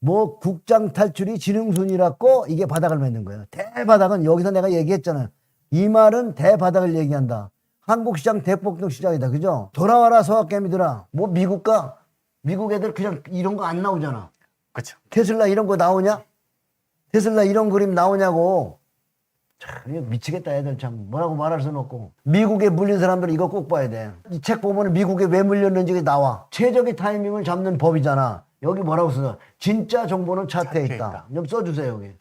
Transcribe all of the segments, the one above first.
뭐 국장 탈출이 지능순이라고 이게 바닥을 맺는 거예요. 대바닥은 여기서 내가 얘기했잖아요. 이 말은 대바닥을 얘기한다. 한국 시장 대폭등 시장이다. 그죠? 돌아와라 소학개미들아. 뭐 미국가 미국 애들 그냥 이런 거 안 나오잖아. 그렇죠. 테슬라 이런 거 나오냐? 테슬라 이런 그림 나오냐고. 참 미치겠다 애들 참 뭐라고 말할 수는 없고 미국에 물린 사람들은 이거 꼭 봐야 돼. 이 책 보면 미국에 왜 물렸는지 나와. 최적의 타이밍을 잡는 법이잖아. 여기 뭐라고 써? 진짜 정보는 차트에 차트에 있다. 있다. 좀 써주세요 여기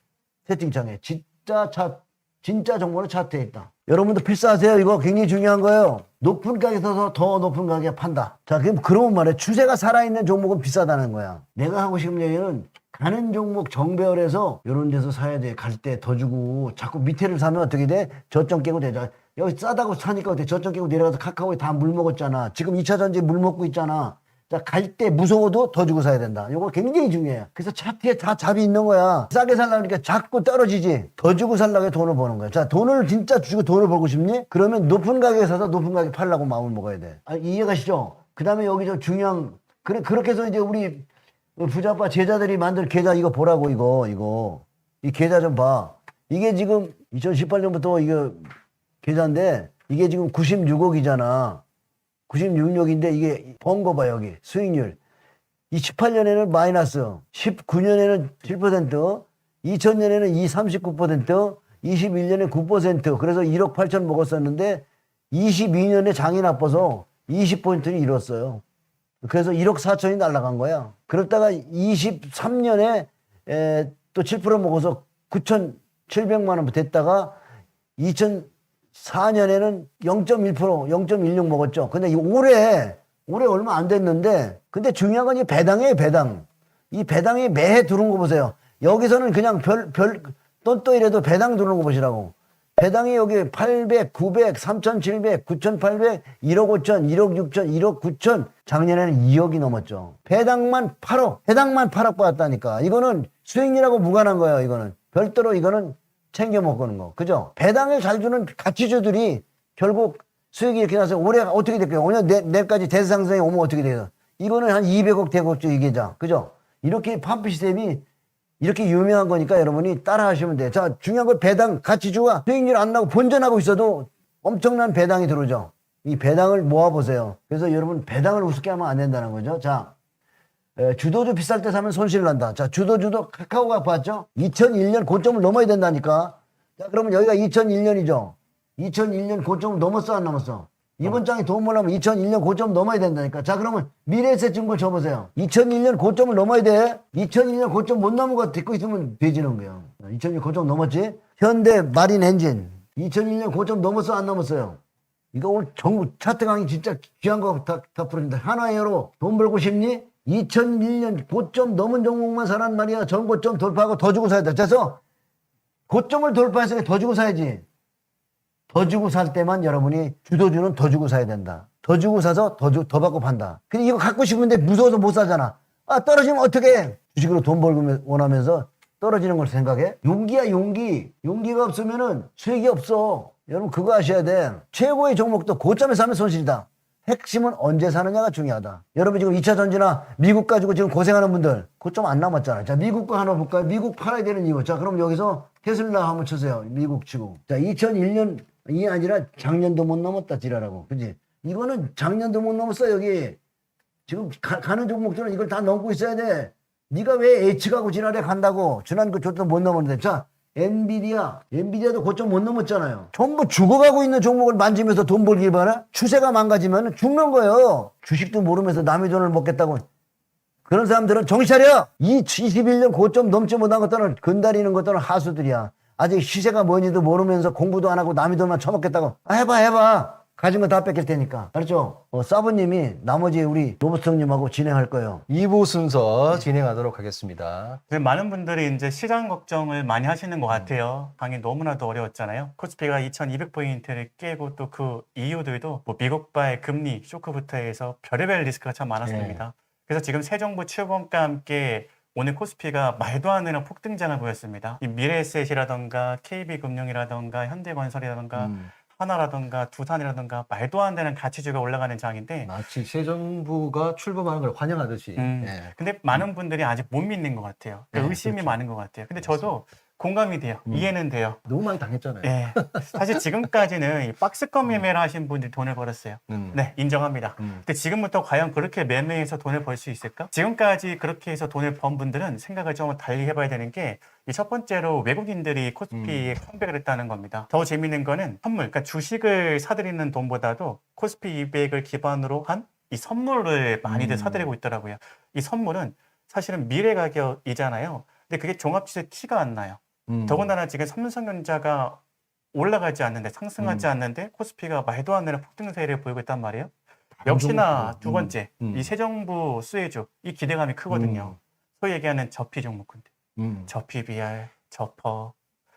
채팅창에 진짜 차 진짜 정보는 차트에 있다. 여러분도 필사하세요. 이거 굉장히 중요한 거예요. 높은 가격에 서서 더 높은 가격에 판다. 자, 그럼 그러면 말해. 추세가 살아있는 종목은 비싸다는 거야. 내가 하고 싶은 얘기는 가는 종목 정배열에서 이런 데서 사야 돼. 갈 때 더 주고 자꾸 밑에를 사면 어떻게 돼? 저점 깨고 되자. 여기 싸다고 사니까 어때? 저점 깨고 내려가서 카카오에 다 물 먹었잖아. 지금 2차 전지 물 먹고 있잖아. 자, 갈 때 무서워도 더 주고 사야 된다. 이거 굉장히 중요해요. 그래서 차트에 다 잡이 있는 거야. 싸게 살려니까 자꾸 떨어지지. 더 주고 살려고 돈을 버는 거야. 자, 돈을 진짜 주고 돈을 벌고 싶니? 그러면 높은 가격에 사서 높은 가격에 팔라고 마음을 먹어야 돼. 아, 이해가시죠? 그 다음에 여기 저 중요한, 그래, 그렇게 해서 이제 우리 부자빠 제자들이 만든 계좌 이거 보라고, 이거, 이거. 이 계좌 좀 봐. 이게 지금 2018년부터 이거 계좌인데, 이게 지금 96억이잖아. 96억인데 이게 번거 봐 여기. 수익률. 28년에는 마이너스 19년에는 7% 2000년에는 2 39% 21년에 9% 그래서 1억 8천 먹었었는데 22년에 장이 나빠서 20포인트를 잃었어요. 그래서 1억 4천이 날라간 거야. 그러다가 23년에 에, 또7% 먹어서 9,700만 원 됐다가 2004년에는 0.1% 0.16 먹었죠. 근데 이 올해 올해 얼마 안 됐는데 근데 중요한 건 이 배당이에요, 배당. 이 배당이 매해 들어온 거 보세요. 여기서는 그냥 별 별 똔또 이래도 배당 들어오는 거 보시라고. 배당이 여기 800, 900, 3,700, 9,800, 1억 5천, 1억 6천, 1억 9천. 작년에는 2억이 넘었죠. 배당만 8억, 배당만 8억 받았다니까. 이거는 수익률하고 무관한 거예요, 이거는. 별도로 이거는 챙겨 먹는 거. 그죠? 배당을 잘 주는 가치주들이 결국 수익이 이렇게 나서 올해 어떻게 될까요? 오늘 내, 내일까지 대상성이 오면 어떻게 돼요? 이거는 한 200억 되겠죠, 이 계좌. 그죠? 이렇게 팜프 시스템이 이렇게 유명한 거니까 여러분이 따라 하시면 돼요. 자, 중요한 건 배당, 가치주가 수익률 안 나고 본전하고 있어도 엄청난 배당이 들어오죠. 이 배당을 모아보세요. 그래서 여러분 배당을 우습게 하면 안 된다는 거죠. 자, 에, 주도주 비쌀 때 사면 손실 난다. 자, 주도 주도 카카오가 봤죠? 2001년 고점을 넘어야 된다니까. 자, 그러면 여기가 2001년이죠. 2001년 고점을 넘었어, 안 넘었어? 이번 장에 도움 몰라면 2001년 고점 넘어야 된다니까. 자, 그러면 미래에셋 증권 쳐보세요. 2001년 고점을 넘어야 돼. 2001년 고점 못 넘은 거 듣고 있으면 돼지는 거예요. 2001년 고점 넘었지? 현대 마린 엔진. 2001년 고점 넘었어, 안 넘었어요? 이거 오늘 정부 차트 강의 진짜 귀한 거 다, 다 풀어준다. 하나예로 돈 벌고 싶니? 2001년 고점 넘은 종목만 사란 말이야. 전 고점 돌파하고 더 주고 사야 돼. 그래서 고점을 돌파했으니까 더 주고 사야지. 더 주고 살 때만 여러분이 주도주는 더 주고 사야 된다. 더 주고 사서 더, 주, 더 받고 판다. 근데 이거 갖고 싶은데 무서워서 못 사잖아. 아, 떨어지면 어떻게 주식으로 돈 벌고 원하면서 떨어지는 걸 생각해? 용기야, 용기. 용기가 없으면은 수익이 없어. 여러분, 그거 아셔야 돼. 최고의 종목도 고점에 사면 손실이다. 핵심은 언제 사느냐가 중요하다. 여러분 지금 2차 전지나 미국 가지고 지금 고생하는 분들 고점 안 남았잖아요. 자, 미국 거 하나 볼까요? 미국 팔아야 되는 이유. 자, 그럼 여기서 테슬라 한번 쳐세요. 미국 치고. 자, 2001년 이 아니라 작년도 못 넘었다 지랄하고. 그지? 이거는 작년도 못 넘었어 여기. 지금 가, 는 종목들은 이걸 다 넘고 있어야 돼. 네가 왜 H가고 지랄에 간다고. 지난 그 조도 못 넘었는데. 자, 엔비디아. 엔비디아도 고점 못 넘었잖아요. 전부 죽어가고 있는 종목을 만지면서 돈 벌길 바라? 추세가 망가지면 죽는 거예요. 주식도 모르면서 남의 돈을 먹겠다고. 그런 사람들은 정신 차려! 이 21년 고점 넘지 못한 것들은 근다리는 것들은 하수들이야. 아직 시세가 뭔지도 모르면서 공부도 안 하고 남의 돈만 처먹겠다고. 아, 해봐, 해봐. 가진 거 다 뺏길 테니까. 알았죠? 어, 사부님이 나머지 우리 로버스형님하고 진행할 거예요. 2부 순서 진행하도록 하겠습니다. 지금 많은 분들이 이제 시장 걱정을 많이 하시는 것 같아요. 강의 너무나도 어려웠잖아요. 코스피가 2200포인트를 깨고 또 그 이유들도 뭐 미국발 금리 쇼크부터 해서 별의별 리스크가 참 많았습니다. 그래서 지금 새 정부 출범과 함께 오늘 코스피가 말도 안 되는 폭등장을 보였습니다. 이 미래에셋이라던가 KB금융이라던가 현대건설이라던가 음. 하나라든가 두산이라든가 말도 안 되는 가치주가 올라가는 장인데 마치 새 정부가 출범하는 걸 환영하듯이. 음. 예. 근데 많은 분들이 아직 못 믿는 것 같아요. 그러니까 네, 의심이 그렇죠. 많은 것 같아요. 근데 저도 공감이 돼요. 음. 이해는 돼요. 너무 많이 당했잖아요. 예. 사실 지금까지는 이 박스권 매매를 하신 분들이 돈을 벌었어요. 음. 네, 인정합니다. 음. 근데 지금부터 과연 그렇게 매매해서 돈을 벌 수 있을까? 지금까지 그렇게 해서 돈을 번 분들은 생각을 좀 달리 해봐야 되는 게 이 첫 번째로 외국인들이 코스피에 컴백을 했다는 겁니다. 더 재밌는 거는 선물, 그러니까 주식을 사들이는 돈보다도 코스피 200을 기반으로 한 이 선물을 많이들 음. 사들이고 있더라고요. 이 선물은 사실은 미래 가격이잖아요. 근데 그게 종합지수에 티가 안 나요. 음. 더군다나 지금 삼성전자가 올라가지 않는데 상승하지 음. 않는데 코스피가 말도 안 되는 폭등세를 보이고 있단 말이에요. 역시나 종목들. 두 번째 음. 음. 이새 정부 수혜주 이 기대감이 크거든요. 소위 얘기하는 저피 종목군들, 음. 저피 BR, 저퍼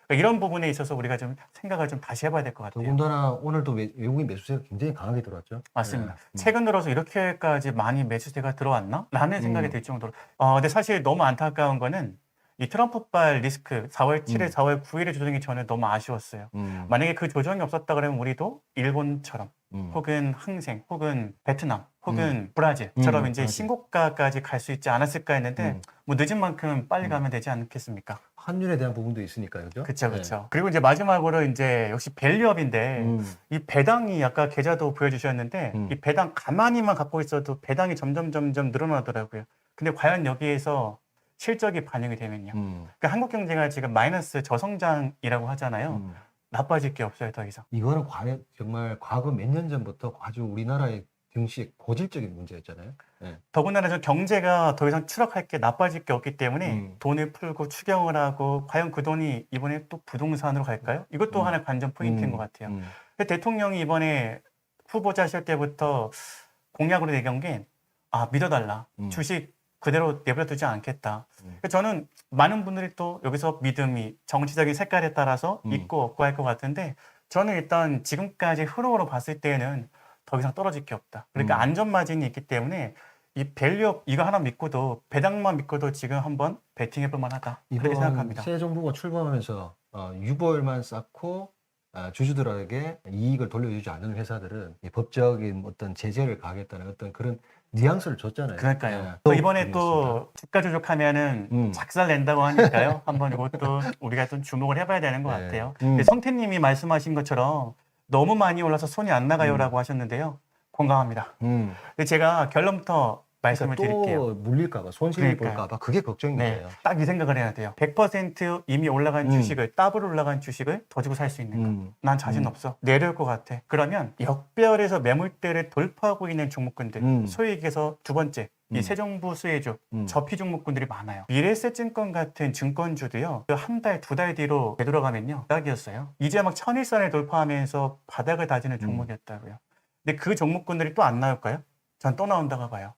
그러니까 이런 부분에 있어서 우리가 좀 생각을 좀 다시 해봐야 될 것 같아요. 더군다나 오늘도 외- 외국인 매수세가 굉장히 강하게 들어왔죠. 맞습니다. 예. 음. 최근 들어서 이렇게까지 많이 매수세가 들어왔나? 라는 생각이 음. 들 정도로. 어, 근데 사실 너무 안타까운 거는 이 트럼프발 리스크 4월 7일, 음. 4월 9일의 조정이 저는 너무 아쉬웠어요. 음. 만약에 그 조정이 없었다 그러면 우리도 일본처럼 음. 혹은 항생 혹은 베트남 혹은 브라질처럼 음, 이제. 신고가까지 갈 수 있지 않았을까 했는데 음. 뭐 늦은 만큼 빨리 음. 가면 되지 않겠습니까? 환율에 대한 부분도 있으니까요. 그죠? 그렇죠, 네. 그렇죠. 그리고 이제 마지막으로 이제 역시 밸류업인데 음. 이 배당이 아까 계좌도 보여 주셨는데 음. 이 배당 가만히만 갖고 있어도 배당이 점점 점점 늘어나더라고요. 근데 과연 여기에서 실적이 반영이 되면요. 음. 그러니까 한국 경제가 지금 마이너스 저성장이라고 하잖아요. 음. 나빠질 게 없어요, 더 이상. 이거는 과, 정말 과거 몇 년 전부터 아주 우리나라의 증시의 고질적인 문제였잖아요. 예. 더군다나 저 경제가 더 이상 추락할 게 나빠질 게 없기 때문에 음. 돈을 풀고 추경을 하고 과연 그 돈이 이번에 또 부동산으로 갈까요? 이것도 음. 하나의 관전 포인트인 음. 것 같아요. 음. 대통령이 이번에 후보자 하실 때부터 공약으로 내건 게, 아, 믿어달라. 음. 주식 그대로 내버려두지 않겠다. 음. 저는 많은 분들이 또 여기서 믿음이 정치적인 색깔에 따라서 음. 있고 없고 할 것 같은데, 저는 일단 지금까지 흐름으로 봤을 때는 더 이상 떨어질 게 없다. 그러니까 음. 안전마진이 있기 때문에 이 밸류업 이거 하나 믿고도 배당만 믿고도 지금 한번 베팅해 볼 만하다. 그렇게 이번 생각합니다. 새 정부가 출범하면서 어, 유보율만 쌓고 아, 주주들에게 이익을 돌려주지 않는 회사들은 이 법적인 어떤 제재를 가하겠다는 어떤 그런 뉘앙스를 줬잖아요. 그러니까요. 예. 또 이번에. 또 주가 조작하면은 음. 작살 낸다고 하니까요. 한번 이것도 우리가 좀 주목을 해봐야 되는 것 네. 같아요. 음. 근데 성태님이 말씀하신 것처럼 너무 많이 올라서 손이 안 나가요라고 하셨는데요. 공감합니다. 음. 근데 제가 결론부터 말씀을 그러니까 드릴게요. 또 물릴까봐 손실을 그러니까요. 볼까봐 그게 걱정인 네, 거예요. 딱 이 생각을 해야 돼요. 100% 이미 올라간 음. 주식을 더블 올라간 주식을 더 주고 살 수 있는가? 음. 난 자신 음. 없어. 내려올 것 같아. 그러면 역별에서 매물대를 돌파하고 있는 종목군들, 음. 소위 얘기해서 두 번째, 음. 이새 정부 수혜주, 음. 저피 종목군들이 많아요. 미래에셋증권 같은 증권주도요. 그 한 달, 두 달 뒤로 되돌아가면요. 바닥이었어요. 이제 막 천일선을 돌파하면서 바닥을 다지는 음. 종목이었다고요. 근데 그 종목군들이 또 안 나올까요? 전 또 나온다고 봐요.